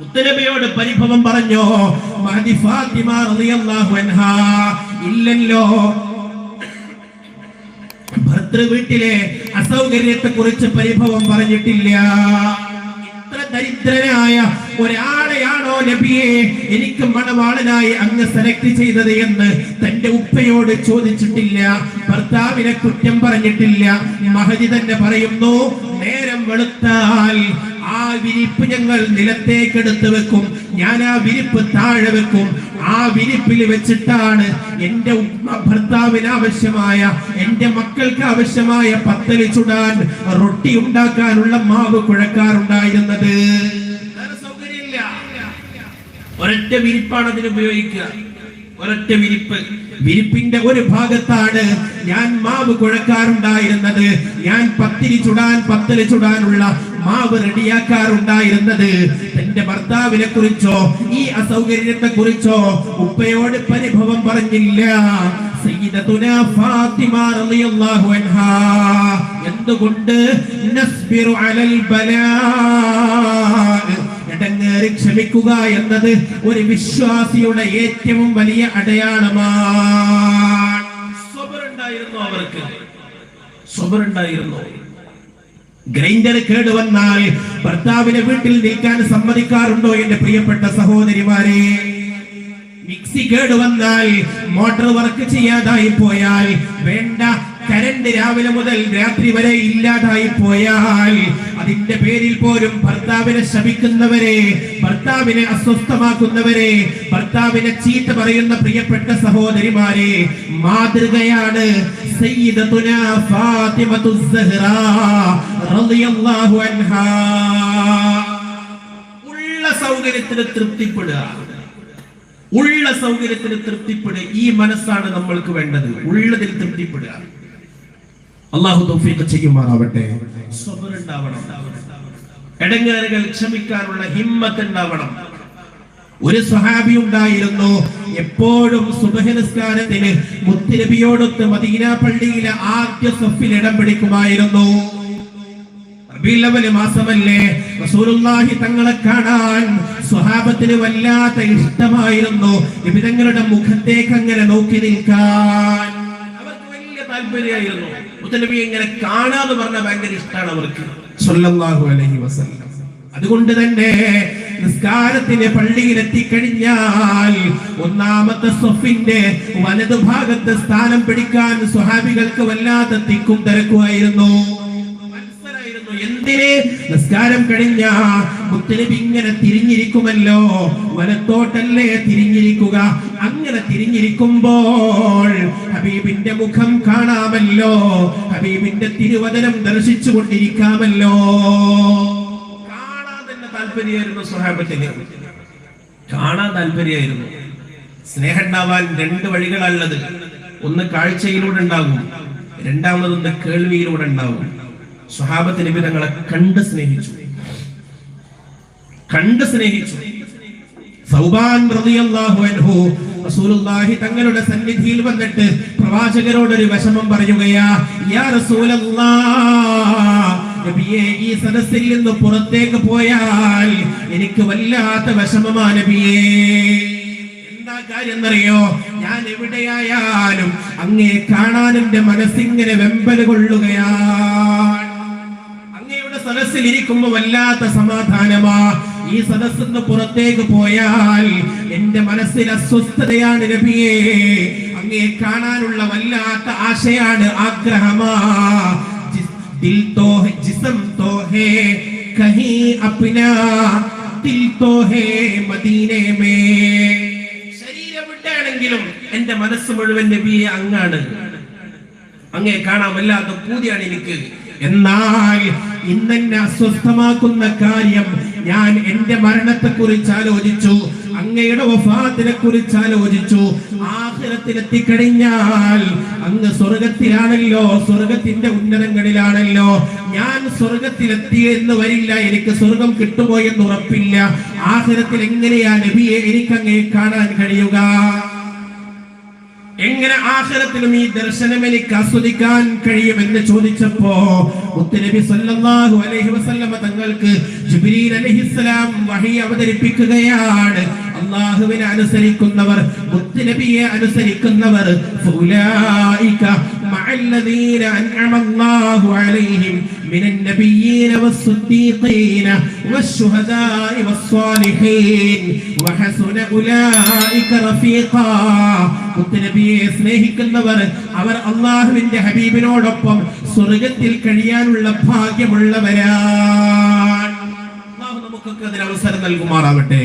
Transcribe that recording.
മുത്തനബിയോട് പരിഭവം പറഞ്ഞോ? ഫാത്തിമ റളിയല്ലാഹു ഇല്ലല്ലോ. ഭർത്തൃ വീട്ടിലെ അസൗകര്യത്തെ കുറിച്ച് പരിഭവം പറഞ്ഞിട്ടില്ല. ഇത്ര ദരിദ്രനായ ഒരാളെയാണോ നബിയെ? എനിക്ക് മണവാളനായി അങ്ങ് സെലക്ട് ചെയ്തത് എന്ന് തന്റെ ഉപ്പയോട് ചോദിച്ചിട്ടില്ല. ഭർത്താവിനെ കുറ്റം പറഞ്ഞിട്ടില്ല. മഹതി തന്നെ പറയുന്നു നേരം വെളുത്താൽ ആ വിരിപ്പ് ഞങ്ങൾ നിലത്തേക്ക് എടുത്തു വെക്കും. ഞാൻ ആ വിരിപ്പ് താഴെ വെക്കും. ആ വിരിപ്പിൽ വെച്ചിട്ടാണ് എന്റെ ഉമ്മ ഭർത്താവിന് ആവശ്യമായ എന്റെ മക്കൾക്ക് ആവശ്യമായ പത്തൽ ചുടാൻ റൊട്ടി ഉണ്ടാക്കാനുള്ള മാവ് കുഴക്കാറുണ്ടായിരുന്നത്. ഒരൊറ്റ വിരിപ്പാണ് അതിന് ഉപയോഗിക്കുക. ഒരൊറ്റ വിരിപ്പ്. വിരിപ്പിന്റെ ഒരു ഭാഗത്താണ് ഞാൻ മാവ് കുഴക്കാറുണ്ടായിരുന്നത്. ഞാൻ പത്തിരി ചുടാൻ പത്തൽ ചുടാനുള്ള മാവ് റെഡിയാക്കാറുണ്ടായിരുന്നത്? തന്റെ ഭർത്താവിനെ കുറിച്ചോ ഈ അസൗകര്യത്തെ കുറിച്ചോ ഉപ്പയോട് പരിഭവം പറഞ്ഞില്ല. എന്തുകൊണ്ട്? ക്ഷമിക്കുക എന്നത് ഒരു വിശ്വാസിയുടെ ഏറ്റവും വലിയ അടയാളമാണ്. സ്വബറുണ്ടായിരുന്നു അവർക്ക്? സ്വബറുണ്ടായിരുന്നു ഗ്രൈൻഡർ കേട് വന്നാൽ ഭർത്താവിന്റെ വീട്ടിൽ നിൽക്കാൻ സമ്മതിക്കാറുണ്ടോ എന്റെ പ്രിയപ്പെട്ട സഹോദരിമാരെ? മിക്സി കേട് വന്നാൽ മോട്ടോർ വർക്ക് ചെയ്യാതായി പോയാൽ വേണ്ട കരണ്ട് രാവിലെ മുതൽ രാത്രി വരെ ഇല്ലാതായി പോയാൽ അതിന്റെ പേരിൽ പോലും ഭർത്താവിനെ ശപിക്കുന്നവരെ ഭർത്താവിനെ അസ്വസ്ഥമാക്കുന്നവരെ ഭർത്താവിനെ ചീത്ത പറയുന്ന പ്രിയപ്പെട്ട സഹോദരിമാരെ മാതൃകയാണ് സയ്യിദത്തുന റളിയല്ലാഹു അൻഹാ. ഉള്ള സൗകര്യത്തിന് തൃപ്തിപ്പെടുക. ഉള്ള സൗകര്യത്തിന് തൃപ്തിപ്പെടുക. ഈ മനസ്സാണ് നമ്മൾക്ക് വേണ്ടത്. ഉള്ളതിൽ തൃപ്തിപ്പെടുക. അള്ളാഹു തൗഫീഖ് ചെയ്യുമാറാവട്ടെ. ഉണ്ടാവണം ക്ഷമിക്കാനുള്ള ഹിമ്മത്ത് ഉണ്ടാവണം ഒരു സഹാബി ഉണ്ടായിരുന്നു. എപ്പോഴും സുബഹനസ്കാരത്തിന് മുത്തിരബിയോടൊത്ത് മദീന പള്ളിയിലെ ആദ്യ സഫിൽ ഇടം പിടിക്കുമായിരുന്നു. മാസമല്ലേ? റസൂലുള്ളാഹി തങ്ങളെ കാണാൻ സ്വഹാബത്തിന് വല്ലാത്ത ഇഷ്ടമായിരുന്നു. വിവിധങ്ങളുടെ മുഖത്തേക്ക് അങ്ങനെ നോക്കി നിൽക്കാൻ. താല്പര്യമായിരുന്നു. മുത്തലബി ഇങ്ങനെ കാണാന്ന് പറഞ്ഞ ഭയങ്കര ഇഷ്ടമാണ് അവർക്ക്. സല്ലല്ലാഹു അലൈഹി വസല്ലം. അതുകൊണ്ട് തന്നെ നിസ്കാരത്തിന് പള്ളിയിൽ എത്തിക്കഴിഞ്ഞാൽ ഒന്നാമത്തെ സൊഫിന്റെ വലതു ഭാഗത്ത് സ്ഥാനം പിടിക്കാൻ സ്വഹാബികൾക്ക് വല്ലാത്ത തിക്കും തിരക്കുമായിരുന്നു. എന്തിന്? നിസ്കാരം കഴിഞ്ഞ മുത്തലിബ് ഇങ്ങനെ തിരിഞ്ഞിരിക്കുമല്ലോ. വലത്തോട്ടല്ലേ തിരിഞ്ഞിരിക്കുക? അങ്ങനെ തിരിഞ്ഞിരിക്കുമ്പോൾ ഹബീബിന്റെ മുഖം കാണാമല്ലോ. ഹബീബിന്റെ തിരുവചനം ദർശിച്ചു കൊണ്ടിരിക്കാമല്ലോ. കാണാൻ താല്പര്യമായിരുന്നു സ്വഹാബത്തിന്. കാണാൻ താല്പര്യമായിരുന്നു. സ്നേഹം ഉണ്ടാവാൻ രണ്ട് വഴികളല്ലത് ഒന്ന് കാഴ്ചയിലൂടെ ഉണ്ടാകും. രണ്ടാമതൊന്ന് കേൾവിയിലൂടെ ഉണ്ടാകും. സ്വഹാബത്ത് വിധങ്ങളെ കണ്ട് സ്നേഹിച്ചു. കണ്ട് സ്നേഹിച്ചു. സൗബാൻ തങ്ങളുടെ സന്നിധിയിൽ വന്നിട്ട് പ്രവാചകരോട് ഒരു വിഷമം പറയുകയാ യാ റസൂലല്ലാ നബിയെ ഈ സദസ്സിൽ നിന്ന് പുറത്തേക്ക് പോയാൽ എനിക്ക് വല്ലാത്ത വിഷമമാ നബിയേ. എന്താ കാര്യം എന്നറിയോ ഞാൻ എവിടെയായാലും അങ്ങേ കാണാൻ എന്റെ മനസ്സിങ്ങനെ വെമ്പൽ കൊള്ളുകയാണ്. അങ്ങയുടെ സദസ്സിൽ ഇരിക്കുമ്പോ വല്ലാത്ത സമാധാനമാ. ഈ സദസ്സിന്ന് പുറത്തേക്ക് പോയാൽ എന്റെ മനസ്സിൽ അസ്വസ്ഥതയാണ് നബിയെ. അങ്ങേ കാണാനുള്ള വല്ലാത്ത ആശയാണ് ആഗ്രഹമാ. ശരീരം എന്റെ മനസ്സ് മുഴുവൻ നബിയെ അങ്ങാണ്. അങ്ങേ കാണാൻ വല്ലാത്ത പൂതിയാണ് എനിക്ക്. എന്നാൽ ഇന്നെന്നെ അസ്വസ്ഥമാക്കുന്ന കാര്യം ഞാൻ എന്റെ മരണത്തെ കുറിച്ച് ആലോചിച്ചു. അങ്ങയുടെ വഫാത്തിനെ കുറിച്ച് ആലോചിച്ചു. ആഹ്ലത്തിലെത്തിക്കഴിഞ്ഞാൽ അങ്ങ് സ്വർഗത്തിലാണല്ലോ സ്വർഗത്തിന്റെ ഉന്നതങ്ങളിലാണല്ലോ. ഞാൻ സ്വർഗത്തിലെത്തി എന്ന് വരില്ല എനിക്ക് സ്വർഗം കിട്ടുമോ എന്ന് ഉറപ്പില്ല. ആഹ്ലത്തിൽ എങ്ങനെയാ നബിയെ എനിക്ക് അങ്ങേ കാണാൻ കഴിയുക? എങ്ങനെ ആഖിറത്തിലും ഈ ദർശനം എനിക്ക് ആസ്വദിക്കാൻ കഴിയുമെന്ന് ചോദിച്ചപ്പോ മുത്തുനബി സല്ലല്ലാഹു അലൈഹി വസല്ലമ തങ്ങൾക്ക് ജിബ്രീൽ അലൈഹിസ്സലാം വഹി അവതരിപ്പിക്കുകയാണ്. അള്ളാഹുവിനെ അനുസരിക്കുന്നവർ മുത്തുനബിയെ അനുസരിക്കുന്നവർ ഫൗലായിക മഅല്ലദീന അൻഅമ അല്ലാഹു അലൈഹിം മിനൻ നബിയ്യീന വസ്സുദ്ദീഖീന والشهداء والصالحين وحسن أولئك رفيقا മുത്തുനബിയെ സ്നേഹിക്കുന്നവർ അവർ അള്ളാഹുവിന്റെ ഹബീബിനോടൊപ്പം സ്വർഗത്തിൽ കഴിയാനുള്ള ഭാഗ്യമുള്ളവരാണ് അള്ളാഹു നമുക്കൊക്കെ അതിന് അവസരം നൽകുമാറാവട്ടെ